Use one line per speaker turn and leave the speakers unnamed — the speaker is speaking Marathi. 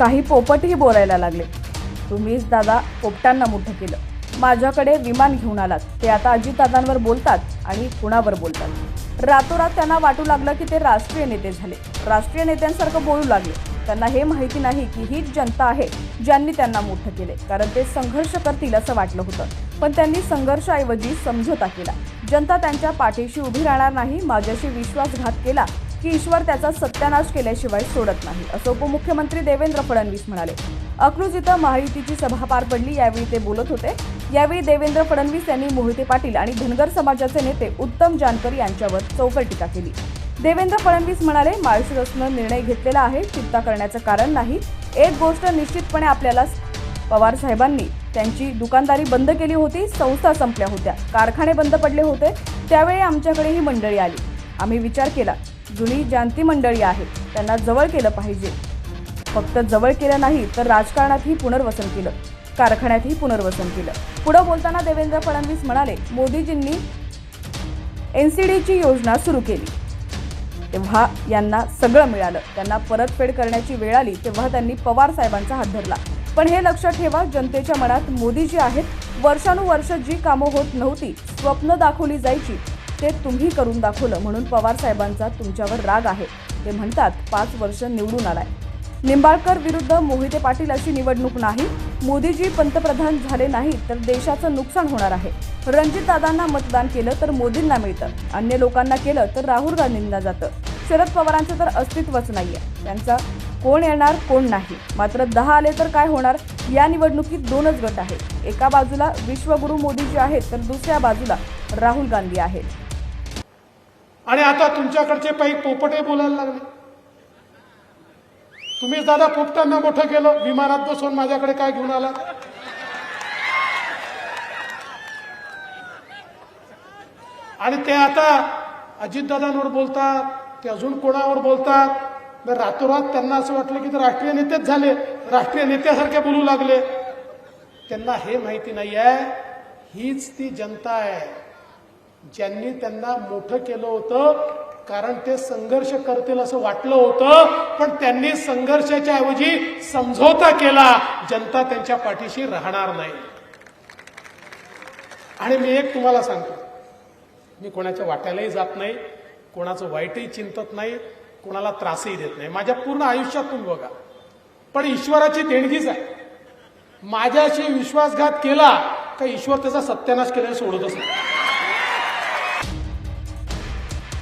काही पोपटही बोलायला लागले. तुम्हीच दादा पोपटांना मोठं केलं. माझ्याकडे विमान घेऊन आलात. ते आता अजितदादांवर बोलतात आणि कुणावर बोलतात. रातोरात त्यांना वाटू लागलं की ते राष्ट्रीय नेते झाले. राष्ट्रीय नेत्यांसारखं बोलू लागले. त्यांना हे माहिती नाही की हीच जनता आहे ज्यांनी त्यांना मोठं केले. कारण ते संघर्ष करतील असं वाटलं होतं. पण त्यांनी संघर्षाऐवजी समझोता केला. जनता त्यांच्या पाठीशी उभी राहणार नाही माझ्याशी विश्वासघात केला की ईश्वर त्याचा सत्यानाश केल्याशिवाय सोडत नाही असं उपमुख्यमंत्री देवेंद्र फडणवीस म्हणाले. अकलूज इथं महायुतीची सभा पार पडली यावेळी ते बोलत होते. यावेळी देवेंद्र फडणवीस यांनी मोहिते पाटील आणि धनगर समाजाचे नेते उत्तम जानकर यांच्यावर चौकट टीका केली. देवेंद्र फडणवीस म्हणाले माळशिरसनं निर्णय घेतलेला आहे चिंता करण्याचं कारण नाही. एक गोष्ट निश्चितपणे आपल्याला पवार साहेबांनी त्यांची दुकानदारी बंद केली होती संस्था संपल्या होत्या कारखाने बंद पडले होते त्यावेळी आमच्याकडे ही मंडळी आली. आम्ही विचार केला जुनी जाणती मंडळी आहेत त्यांना जवळ केलं पाहिजे. फक्त जवळ केलं नाही तर राजकारणातही पुनर्वसन केलं. कारखान्यातही पुनर्वसन केलं. पुढे बोलताना देवेंद्र फडणवीस म्हणाले मोदीजींनी एन सी डीची योजना सुरू केली. तेव्हा यांना सगळं मिळालं. त्यांना परतफेड करण्याची वेळ आली तेव्हा त्यांनी पवार साहेबांचा हात धरला. पण हे लक्षात ठेवा जनतेच्या मनात मोदी जी आहेत. वर्षानुवर्ष जी कामं होत नव्हती स्वप्न दाखवली जायची. ते तुम्ही करून दाखवलं म्हणून पवार साहेबांचा तुमच्यावर राग आहे. ते म्हणतात पाच वर्ष निवडून आलाय. निंबाळकर विरुद्ध मोहिते पाटील अशी निवडणूक नाही. मोदीजी पंतप्रधान झाले नाही तर देशाचं नुकसान होणार आहे. रणजित दादांना मतदान केलं तर मोदींना मिळतं. अन्य लोकांना केलं तर राहुल गांधींना जातं. शरद पवारांचं तर अस्तित्वच नाहीये. त्यांचा कोण येणार कोण नाही. मात्र दहा आले तर काय होणार? या निवडणुकीत दोनच गट आहेत. एका बाजूला विश्वगुरु मोदीजी आहेत तर दुसऱ्या बाजूला राहुल गांधी आहेत.
आणि आता तुमच्याकडचे काही पोपटे बोलायला लागले. तुम्ही दादा पोपटांना मोठं केलं विमानात बसून माझ्याकडे काय घेऊन आला? आणि ते आता अजितदादांवर बोलतात ते अजून कोणावर बोलतात? मग रातोरात त्यांना असं वाटलं की ते राष्ट्रीय नेतेच झाले राष्ट्रीय नेत्यासारखे बोलू लागले. त्यांना हे माहिती नाही आहे हीच ती जनता आहे. ज्यांनी त्यांना मोठं केलं होतं कारण ते संघर्ष करतील असं वाटलं होतं पण त्यांनी संघर्षाच्या ऐवजी समझोता केला जनता त्यांच्या पाठीशी राहणार नाही. आणि मी एक तुम्हाला सांगतो मी कोणाच्या वाट्यालाही जात नाही कोणाचं वाईटही चिंतत नाही कोणाला त्रासही देत नाही. माझ्या पूर्ण आयुष्यात तुम्ही बघा. पण ईश्वराची देणगीच आहे. माझ्याशी विश्वासघात केला का ईश्वर त्याचा सत्यानाश केल्याने सोडतच नाही.